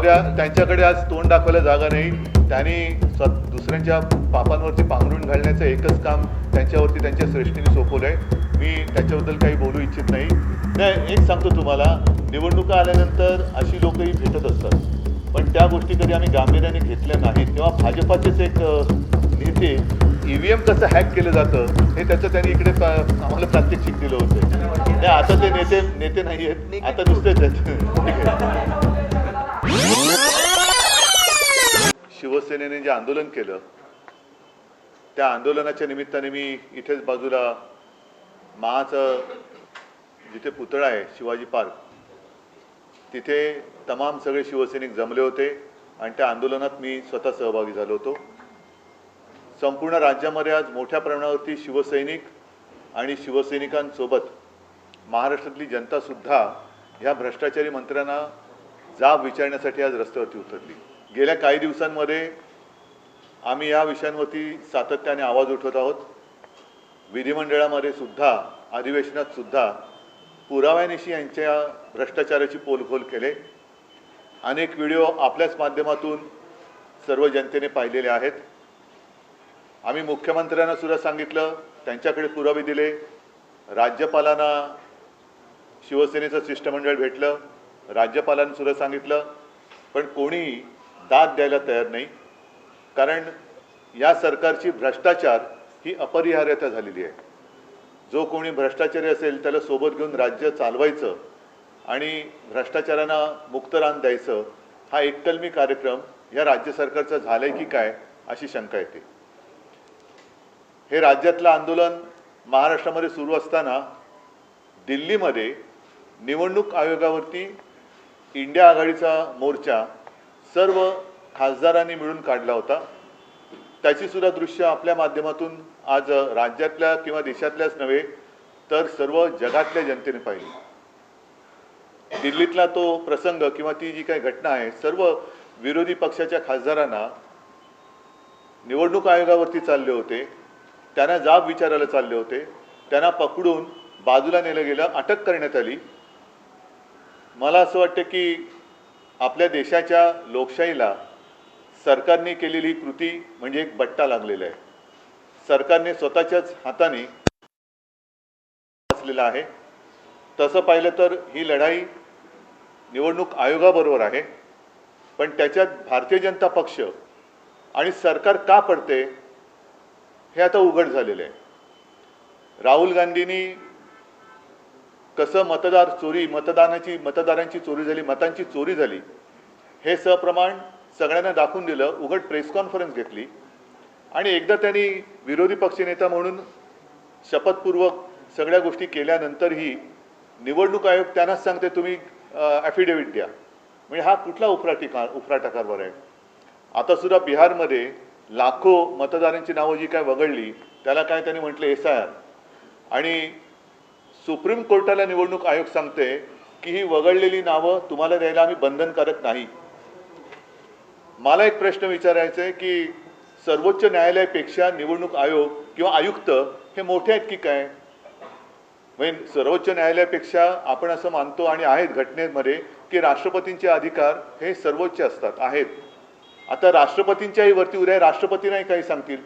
द्या त्यांच्याकडे आज तोंड दाखवायला जागा नाही. त्यांनी स्व दुसऱ्यांच्या पापांवरती पांघरून घालण्याचं एकच काम त्यांच्यावरती त्यांच्या श्रेष्ठीने सोपवलं आहे. मी त्याच्याबद्दल काही बोलू इच्छित नाही. नाही एक सांगतो तुम्हाला. निवडणुका आल्यानंतर अशी लोकही भेटत असतात. पण त्या गोष्टी कधी आम्ही गांभीर्याने घेतल्या नाहीत. तेव्हा भाजपाचेच एक नेते ईव्हीएम कसं हॅक केलं जातं हे त्याचं त्यांनी इकडे आम्हाला प्रात्यक्षिक दिलं होतं. नाही आता ते नेते नेते नाही आहेत. आता आहेत ठीक आहे शिवसेनेने जे आंदोलन केलं त्या आंदोलनाच्या निमित्ताने मी इथेच बाजूला महाचं जिथे पुतळा आहे शिवाजी पार्क तिथे तमाम सगळे शिवसैनिक जमले होते आणि त्या आंदोलनात मी स्वतः सहभागी झालो होतो. संपूर्ण राज्यामध्ये आज मोठ्या प्रमाणावरती शिवसैनिक आणि शिवसैनिकांसोबत महाराष्ट्रातली जनतासुद्धा ह्या भ्रष्टाचारी मंत्र्यांना जाब विचारण्यासाठी आज रस्त्यावरती उतरली. गेल्या काही दिवसांमध्ये आम्ही या विषयांवरती सातत्याने आवाज उठवत आहोत. विधिमंडळामध्ये सुद्धा अधिवेशनात सुद्धा पुराव्यानिशी यांच्या भ्रष्टाचाराची पोलखोल केले. अनेक व्हिडिओ आपल्याच माध्यमातून सर्व जनतेने पाहिलेले आहेत. आम्ही मुख्यमंत्र्यांना सुद्धा सांगितलं त्यांच्याकडे पुरावे दिले. राज्यपालांना शिवसेनेचं शिष्टमंडळ भेटलं. राज्यपालांनी सुद्धा सांगितलं पण कोणीही दाद द्यायला तयार नाही. कारण या सरकारची भ्रष्टाचार ही अपरिहार्यता झालेली आहे. जो कोणी भ्रष्टाचारी असेल त्याला सोबत घेऊन राज्य चालवायचं आणि भ्रष्टाचारांना मुक्त रान द्यायचं हा एककलमी कार्यक्रम या राज्य सरकारचा झालाय की काय अशी शंका येते. हे राज्यातलं आंदोलन महाराष्ट्रामध्ये सुरू असताना दिल्लीमध्ये निवडणूक आयोगावरती इंडिया आघाडीचा मोर्चा सर्व खासदारांनी मिळून काढला होता. त्याची सुद्धा दृश्य आपल्या माध्यमातून आज राज्यातल्या किंवा देशातल्याच नव्हे तर सर्व जगातल्या जनतेने पाहिली. दिल्लीतला तो प्रसंग किंवा ती जी काही घटना आहे सर्व विरोधी पक्षाच्या खासदारांना निवडणूक आयोगावरती चालले होते. त्यांना जाब विचारायला चालले होते. त्यांना पकडून बाजूला नेलं गेलं अटक करण्यात आली. मला असं वाटतं की आपल्या देशाच्या लोकशाहीला सरकारने केलेली ही कृती म्हणजे एक बट्टा लागलेला आहे. सरकारने स्वतःच्याच हाताने असलेला आहे. तसं पाहिलं तर ही लढाई निवडणूक आयोगाबरोबर आहे. पण त्याच्यात भारतीय जनता पक्ष आणि सरकार का पडते हे आता उघड झालेलं आहे. राहुल गांधींनी कसं मतदार चोरी मतदानाची मतदारांची चोरी झाली मतांची चोरी झाली हे सप्रमाण सगळ्यांना दाखवून दिलं उघड प्रेस कॉन्फरन्स घेतली. आणि एकदा त्यांनी विरोधी पक्षनेता म्हणून शपथपूर्वक सगळ्या गोष्टी केल्यानंतरही निवडणूक आयोग त्यांनाच सांगते तुम्ही ॲफिडेव्हिट द्या. म्हणजे हा कुठला उफराटी का उफराटा कारभार आहे? आता सुद्धा बिहारमध्ये लाखो मतदारांची नावं जी काय वगळली त्याला काय त्यांनी म्हटलं एस आय आर आणि सुप्रीम कोर्टाला निवडणूक आयोग सांगते की ही वगळलेली नावं तुम्हाला द्यायला आम्ही बंधनकारक नाही. मला एक प्रश्न विचारायचा आहे की सर्वोच्च न्यायालयापेक्षा निवडणूक आयोग किंवा आयुक्त हे मोठे आहेत की काय? म्हणजे सर्वोच्च न्यायालयापेक्षा आपण असं मानतो आणि आहेत घटनेमध्ये की राष्ट्रपतींचे अधिकार हे सर्वोच्च असतात आहेत. आता राष्ट्रपतींच्याही वरती उद्या राष्ट्रपती नाही काही सांगतील.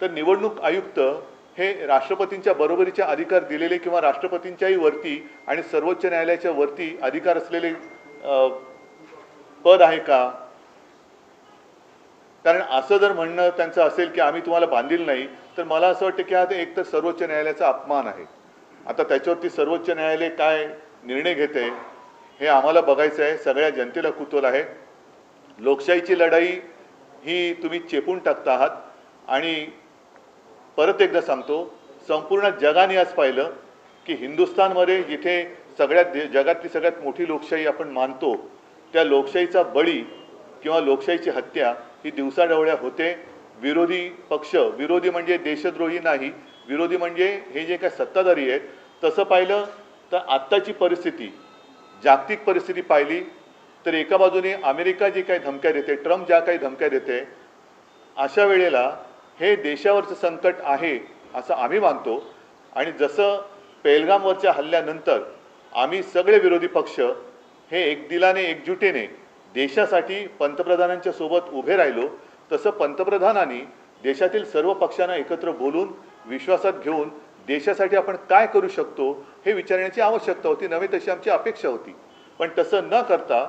तर निवडणूक आयुक्त हे राष्ट्रपतींच्या बरोबरीचे अधिकार दिलेले किंवा राष्ट्रपतींच्याही वरती आणि सर्वोच्च न्यायालयाच्या वरती अधिकार असलेले पद आहे का? कारण असं जर म्हणणं त्यांचं असेल की आम्ही तुम्हाला बांधील नाही तर मला असं वाटतं की हा एक तर सर्वोच्च न्यायालयाचा अपमान आहे. आता त्याच्यावरती सर्वोच्च न्यायालय काय निर्णय घेते हे आम्हाला बघायचं आहे. सगळ्या जनतेला कुतूल आहे. लोकशाहीची लढाई ही तुम्ही चेपून टाकता आहात आणि परत एकदा सांगतो संपूर्ण जगाने आज पाहिलं की हिंदुस्थानमध्ये जिथे सगळ्यात दे- जगातली सगळ्यात मोठी लोकशाही आपण मानतो त्या लोकशाहीचा बळी किंवा लोकशाहीची हत्या ही दिवसाढवळ्या होते. विरोधी पक्ष विरोधी म्हणजे देशद्रोही नाही विरोधी म्हणजे हे जे काय सत्ताधारी आहेत तसं पाहिलं तर आत्ताची परिस्थिती जागतिक परिस्थिती पाहिली तर एका बाजूने अमेरिका जी काही धमक्या देते ट्रम्प ज्या काही धमक्या देते अशा वेळेला हे देशावरचं संकट आहे असं आम्ही मानतो. आणि जसं पेलगामवरच्या हल्ल्यानंतर आम्ही सगळे विरोधी पक्ष हे एकदिलाने एकजुटीने देशासाठी पंतप्रधानांच्या सोबत उभे राहिलो तसं पंतप्रधानांनी देशातील सर्व पक्षांना एकत्र बोलून विश्वासात घेऊन देशासाठी आपण काय करू शकतो हे विचारण्याची आवश्यकता होती नव्हे तशी आमची अपेक्षा होती. पण तसं न करता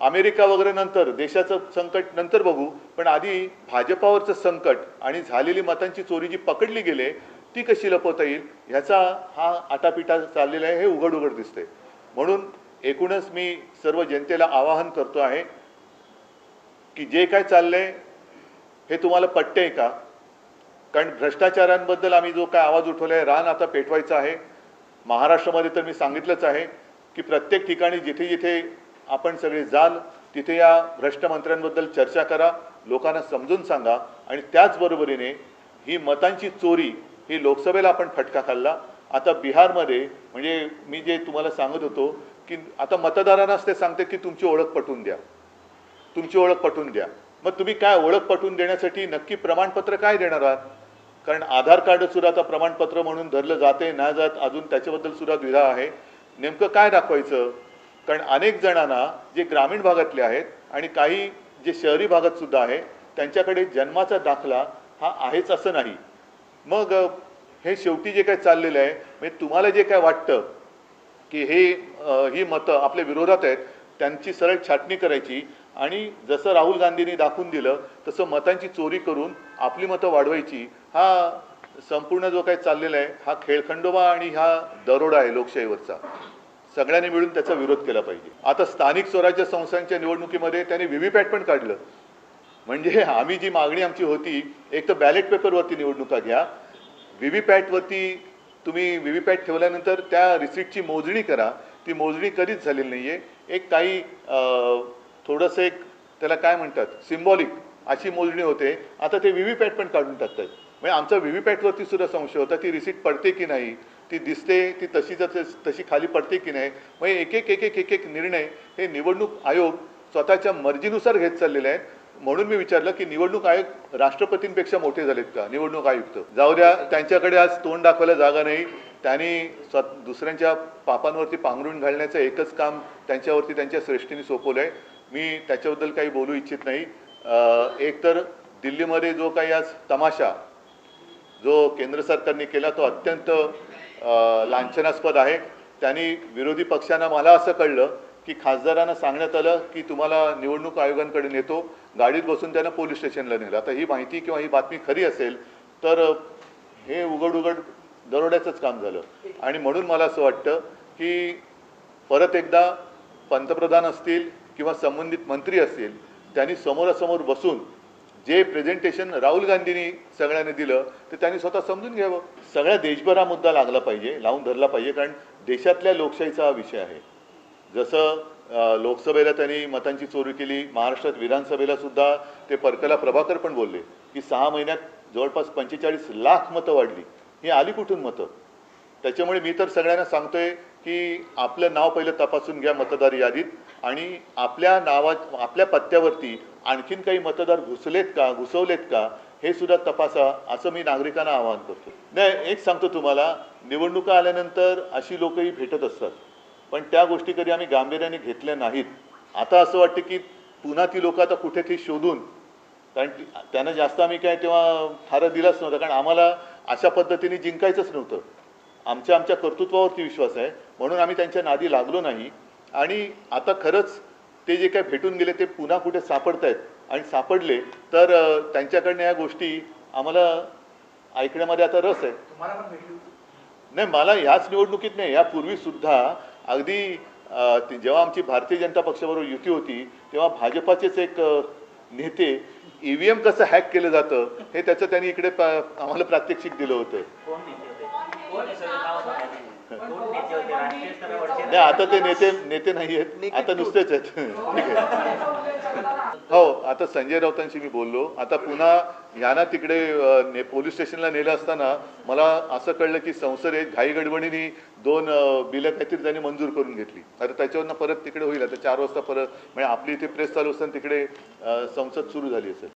अमेरिका वगैरे नंतर देशाचं संकट नंतर बघू. पण आधी भाजपावरचं संकट आणि झालेली मतांची चोरी जी पकडली गेले ती कशी लपवता येईल? ह्याचा हा आटापिटा चाललेला आहे हे उघड उघड दिसते म्हणून एकूणच मी सर्व जनतेला आवाहन करतो आहे की जे काय चाललंय हे तुम्हाला पटतंय का? कारण भ्रष्टाचारांबद्दल आम्ही जो काय आवाज उठवला आहे रान आता पेटवायचा आहे. महाराष्ट्रामध्ये तर मी सांगितलंच आहे की प्रत्येक ठिकाणी जिथे जिथे आपण सगळे जाल तिथे या भ्रष्टमंत्र्यांबद्दल चर्चा करा लोकांना समजून सांगा आणि त्याचबरोबरीने ही मतांची चोरी ही लोकसभेला आपण फटका खाल्ला. आता बिहारमध्ये म्हणजे मी जे तुम्हाला सांगत होतो की आता मतदारांनाच ते सांगते की तुमची ओळख पटवून द्या. तुमची ओळख पटवून द्या. मग तुम्ही काय ओळख पटवून देण्यासाठी नक्की प्रमाणपत्र काय देणार आहात? कारण आधार कार्ड सुद्धा आता प्रमाणपत्र म्हणून धरलं जाते ना जात अजून त्याच्याबद्दल सुद्धा द्विधा आहे. नेमकं काय दाखवायचं? कारण अनेक जणांना जे ग्रामीण भागातले आहेत आणि काही जे शहरी भागात सुद्धा आहे त्यांच्याकडे जन्माचा दाखला हा आहेच असं नाही. मग हे शेवटी जे काय चाललेलं आहे म्हणजे तुम्हाला जे काय वाटतं की हे ही मतं आपल्या विरोधात आहेत त्यांची सरळ छाटणी करायची आणि जसं राहुल गांधींनी दाखवून दिलं तसं मतांची चोरी करून आपली मतं वाढवायची हा संपूर्ण जो काही चाललेला आहे हा खेळखंडोबा आणि हा दरोडा आहे लोकशाहीवरचा. सगळ्यांनी मिळून त्याचा विरोध केला पाहिजे. आता स्थानिक स्वराज्य संस्थांच्या निवडणुकीमध्ये त्यांनी व्हीव्हीपॅट पण काढलं. म्हणजे आम्ही जी मागणी आमची होती एक तर बॅलेट पेपरवरती निवडणुका घ्या. व्हीव्हीपॅटवरती तुम्ही व्हीव्हीपॅट ठेवल्यानंतर त्या रिसिप्टची मोजणी करा. ती मोजणी कधीच झालेली नाही आहे एक काही थोडंसं एक त्याला काय म्हणतात सिम्बॉलिक अशी मोजणी होते. आता ते व्हीव्हीपॅट पण काढून टाकतात म्हणजे आमचा व्हीव्हीपॅटवरती सुद्धा संशय होता ती रिसिप्ट पडते की नाही? ती दिसते ती तशी जर तशी खाली पडते की नाही म्हणजे एक एक एक एक एक एक निर्णय हे निवडणूक आयोग स्वतःच्या मर्जीनुसार घेत चाललेले आहेत. म्हणून मी विचारलं की निवडणूक आयोग राष्ट्रपतींपेक्षा मोठे झालेत का? निवडणूक आयुक्त. जाऊ द्या त्यांच्याकडे आज तोंड दाखवायला जागा नाही. त्यांनी स्व दुसऱ्यांच्या पापांवरती पांघरून घालण्याचं एकच काम त्यांच्यावरती त्यांच्या श्रेष्ठीने सोपवलं आहे मी त्याच्याबद्दल काही बोलू इच्छित नाही. एक तर दिल्लीमध्ये जो काही आज तमाशा जो केंद्र सरकारने केला तो अत्यंत लांछनास्पद आहे. त्यांनी विरोधी पक्षांना मला असं कळलं की खासदारांना सांगण्यात आलं की तुम्हाला निवडणूक आयोगांकडे नेतो गाडीत बसून त्यांना पोलीस स्टेशनला नेलं. आता ही माहिती किंवा ही बातमी खरी असेल तर हे उघड उघड दरोड्याचंच काम झालं. आणि म्हणून मला असं वाटतं की परत एकदा पंतप्रधान असतील किंवा संबंधित मंत्री असतील त्यांनी समोरासमोर बसून जे प्रेझेंटेशन राहुल गांधींनी सगळ्यांनी दिलं ते त्यांनी स्वतः समजून घ्यावं. सगळ्या देशभर हा मुद्दा लागला पाहिजे लावून धरला पाहिजे कारण देशातल्या लोकशाहीचा हा विषय आहे. जसं लोकसभेला त्यांनी मतांची चोरी केली महाराष्ट्रात विधानसभेला सुद्धा ते परकला प्रभाकर पण बोलले की सहा महिन्यात जवळपास पंचेचाळीस लाख मतं वाढली. ही आली कुठून मतं? त्याच्यामुळे मी तर सगळ्यांना सांगतोय की आपलं नाव पहिलं तपासून घ्या मतदार यादीत आणि आपल्या नावा आपल्या पत्त्यावरती आणखीन काही मतदार घुसलेत का घुसवलेत का हे सुद्धा तपासा असं मी नागरिकांना आवाहन करतो. नाही एक सांगतो तुम्हाला निवडणुका आल्यानंतर अशी लोकही भेटत असतात. पण त्या गोष्टी कधी आम्ही गांभीर्याने घेतल्या नाहीत. आता असं वाटतं की पुन्हा ती लोक आता कुठे ती शोधून कारण त्यांना जास्त आम्ही काय तेव्हा फारं दिलाच नव्हता कारण आम्हाला अशा पद्धतीने जिंकायचंच नव्हतं. आमच्या आमच्या कर्तृत्वावरती विश्वास आहे. म्हणून आम्ही त्यांच्या नादी लागलो नाही. आणि आता खरंच ते जे काय भेटून गेले ते पुन्हा कुठे सापडत आहेत आणि सापडले तर त्यांच्याकडनं या गोष्टी आम्हाला ऐकण्यामध्ये आता रस आहे. नाही मला ह्याच निवडणुकीत नाही यापूर्वी सुद्धा अगदी जेव्हा आमची भारतीय जनता पक्षाबरोबर युती होती तेव्हा भाजपाचेच एक नेते ईव्हीएम कसं हॅक केलं जातं हे त्याचं त्यांनी इकडे आम्हाला प्रात्यक्षिक दिलं होतं. नाही आता ते नेते नेते नाही आहेत. आता नुसतेच आहेत. ठीक आहे हो आता संजय राऊतांशी मी बोललो. आता पुन्हा यांना तिकडे ने पोलीस स्टेशनला नेलं असताना मला असं कळलं की संसदेत घाई गडबडीने दोन बिलं काहीतरी त्यांनी मंजूर करून घेतली. आता त्याच्यावरनं परत तिकडे होईल. आता चार वाजता परत म्हणजे आपली इथे प्रेस चालू असताना तिकडे संसद सुरू झाली असेल.